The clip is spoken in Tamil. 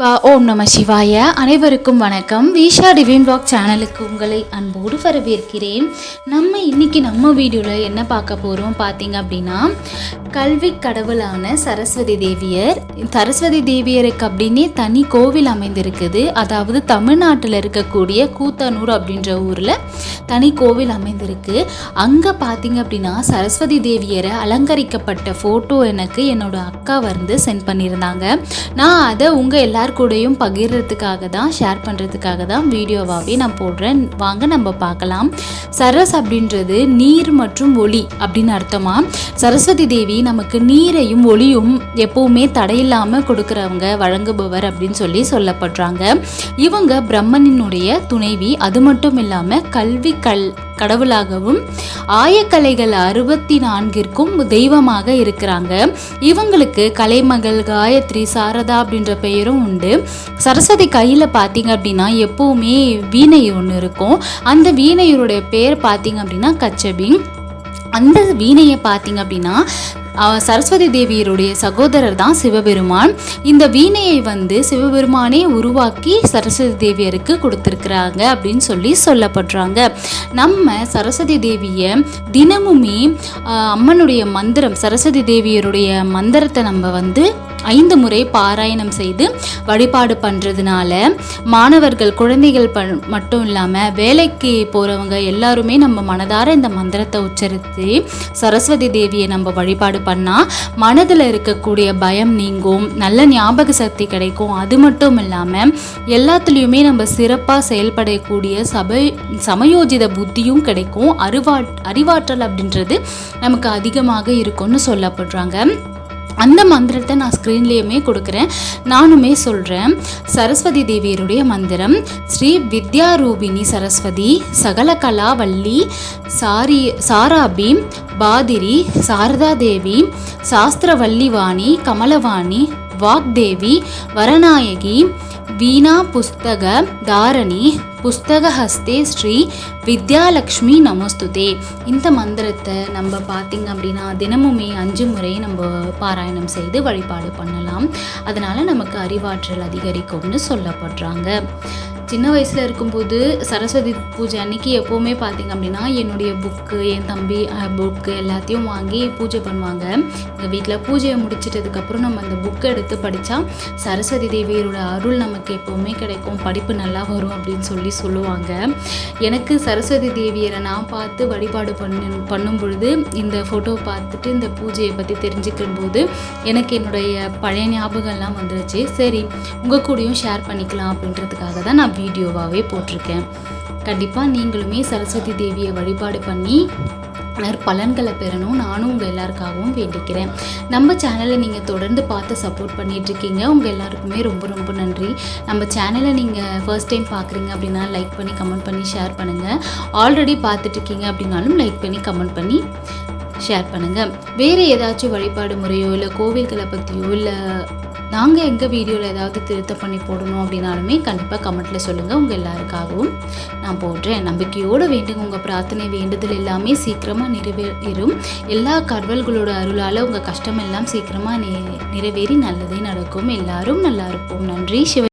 வா ஓம் நம சிவாய. அனைவருக்கும் வணக்கம். விஷா டிவின் பிளாக் சேனலுக்கு உங்களை அன்போடு வரவேற்கிறேன். நம்ம இன்னைக்கு நம்ம வீடியோவில் என்ன பார்க்க போகிறோம் பார்த்தீங்க அப்படின்னா கல்வி கடவுளான சரஸ்வதி தேவியர். சரஸ்வதி தேவியருக்கு அப்படின்னே தனி கோவில் அமைந்திருக்குது. அதாவது தமிழ்நாட்டில் இருக்கக்கூடிய கூத்தனூர் அப்படின்ற ஊரில் தனி கோவில் அமைந்திருக்கு. அங்கே பார்த்தீங்க அப்படின்னா சரஸ்வதி தேவியரை அலங்கரிக்கப்பட்ட ஃபோட்டோ எனக்கு என்னோட அக்கா வந்து சென்ட் பண்ணியிருந்தாங்க. நான் அதை உங்கள் எல்லார் கூடயும் பகிர்றதுக்காக தான் ஷேர் பண்ணுறதுக்காக தான் வீடியோவாகவே நான் போடுறேன். வாங்க நம்ம பார்க்கலாம். சரஸ் அப்படின்றது நீர் மற்றும் ஒளி அப்படின்னு அர்த்தமா? சரஸ்வதி தேவி நமக்கு நீரையும் ஒளியும் எப்பவுமே தடையில்லாமல் கொடுக்குறவங்க வழங்குபவர் அப்படின்னு சொல்லி சொல்லப்படுறாங்க. இவங்க பிரம்மனினுடைய துணைவி அது மட்டும் இல்லாமல் கல்வி கல் கடவுளாகவும் ஆயக்கலைகள் அறுபத்தி நான்கிற்கும் தெய்வமாக இருக்கிறாங்க. இவங்களுக்கு கலைமகள் காயத்ரி சாரதா அப்படின்ற பெயரும் உண்டு. சரஸ்வதி கையில் பார்த்தீங்க அப்படின்னா எப்பவுமே வீணை ஒன்று இருக்கும். அந்த வீணையருடைய பேர் பார்த்தீங்க அப்படின்னா கச்சபிங் அந்த வீணையை பார்த்தீங்க அப்படின்னா சரஸ்வதி தேவியருடைய சகோதரர் தான் சிவபெருமான். இந்த வீணையை வந்து சிவபெருமானே உருவாக்கி சரஸ்வதி தேவியருக்கு கொடுத்துருக்குறாங்க அப்படின்னு சொல்லி சொல்லப்படுறாங்க நம்ம சரஸ்வதி தேவியை தினமுமே அம்மனுடைய மந்திரம் சரஸ்வதி தேவியருடைய மந்திரத்தை நம்ம வந்து ஐந்து முறை பாராயணம் செய்து வழிபாடு பண்ணுறதுனால மாணவர்கள் குழந்தைகள் ப மட்டும் இல்லாமல் வேலைக்கு போகிறவங்க எல்லாருமே நம்ம மனதார இந்த மந்திரத்தை உச்சரித்து சரஸ்வதி தேவியை நம்ம வழிபாடு பண்ணால் மனதில் இருக்கக்கூடிய பயம் நீங்கும் நல்ல ஞாபக சக்தி கிடைக்கும். அது மட்டும் இல்லாமல் எல்லாத்துலேயுமே நம்ம சிறப்பாக செயல்படக்கூடிய சபை சமயோஜித புத்தியும் கிடைக்கும். அறிவா அறிவாற்றல் அப்படின்றது நமக்கு அதிகமாக இருக்கும்னு சொல்லப்படுறாங்க. அந்த மந்திரத்தை நான் ஸ்க்ரீன்லேயுமே கொடுக்குறேன். நானுமே சொல்கிறேன் சரஸ்வதி தேவியருடைய மந்திரம் ஸ்ரீ வித்யாரூபிணி சரஸ்வதி சகல வள்ளி சாரி சாராபி பாதிரி சாரதா தேவி சாஸ்திரவல்லிவாணி கமலவாணி வாக்தேவி வரநாயகி வீணா புஸ்தக தாரணி புஸ்தகஹஸ்தே ஸ்ரீ வித்யாலக்ஷ்மி நமஸ்துதே. இந்த மந்திரத்தை நம்ம பார்த்திங்க அப்படின்னா தினமுமே அஞ்சு முறை நம்ம பாராயணம் செய்து வழிபாடு பண்ணலாம். அதனால் நமக்கு அறிவாற்றல் அதிகரிக்கும்னு சொல்லப்படுறாங்க. சின்ன வயசில் இருக்கும்போது சரஸ்வதி பூஜை அன்னைக்கு எப்போவுமே பார்த்தீங்க அப்படின்னா என்னுடைய புக்கு என் தம்பி புக்கு எல்லாத்தையும் வாங்கி பூஜை பண்ணுவாங்க. எங்கள் வீட்டில் பூஜையை முடிச்சிட்டதுக்கப்புறம் நம்ம அந்த புக்கை எடுத்து படித்தா சரஸ்வதி தேவியரோட அருள் நமக்கு எப்போவுமே கிடைக்கும். படிப்பு நல்லா வரும் அப்படின்னு சொல்லி சொல்லுவாங்க. எனக்கு சரஸ்வதி தேவியரை நான் பார்த்து வழிபாடு பண்ணு பண்ணும் பொழுது இந்த ஃபோட்டோவை பார்த்துட்டு இந்த பூஜையை பற்றி தெரிஞ்சுக்கும் போது எனக்கு என்னுடைய பழைய ஞாபகம்லாம் வந்துருச்சு. சரி உங்கள் கூடயும் ஷேர் பண்ணிக்கலாம் அப்படின்றதுக்காக தான் நான் வீடியோவாகவே போட்டிருக்கேன். கண்டிப்பாக நீங்களுமே சரஸ்வதி தேவியை வழிபாடு பண்ணி பலன்களை பெறணும். நானும் உங்கள் எல்லாருக்காகவும் வேண்டிக்கிறேன். நம்ம சேனலை நீங்கள் தொடர்ந்து பார்த்து சப்போர்ட் பண்ணிட்டு இருக்கீங்க உங்கள் எல்லாருக்குமே ரொம்ப ரொம்ப நன்றி. நம்ம சேனலை நீங்கள் ஃபர்ஸ்ட் டைம் பார்க்குறீங்க அப்படின்னா லைக் பண்ணி கமெண்ட் பண்ணி ஷேர் பண்ணுங்கள் ஆல்ரெடி பார்த்துட்டு இருக்கீங்க அப்படின்னாலும் லைக் பண்ணி கமெண்ட் பண்ணி ஷேர் பண்ணுங்கள் வேறு ஏதாச்சும் வழிபாடு முறையோ இல்லை கோவில்களை பற்றியோ இல்லை நாங்கள் எங்கள் வீடியோவில் ஏதாவது திருத்த பண்ணி போடணும் அப்படின்னாலுமே கண்டிப்பாக கமெண்ட்டில் சொல்லுங்கள் உங்கள் எல்லாருக்காகவும் நான் போடுறேன். நம்பிக்கையோடு வேண்டுங்க. உங்கள் பிரார்த்தனை வேண்டுதல் எல்லாமே சீக்கிரமாக நிறைவேறும். எல்லா கடவுள்களோட அருளால் உங்கள் கஷ்டம் எல்லாம் சீக்கிரமாக நிறைவேறி நல்லதே நடக்கும். எல்லாரும் நல்லா இருப்போம். நன்றி. சிவ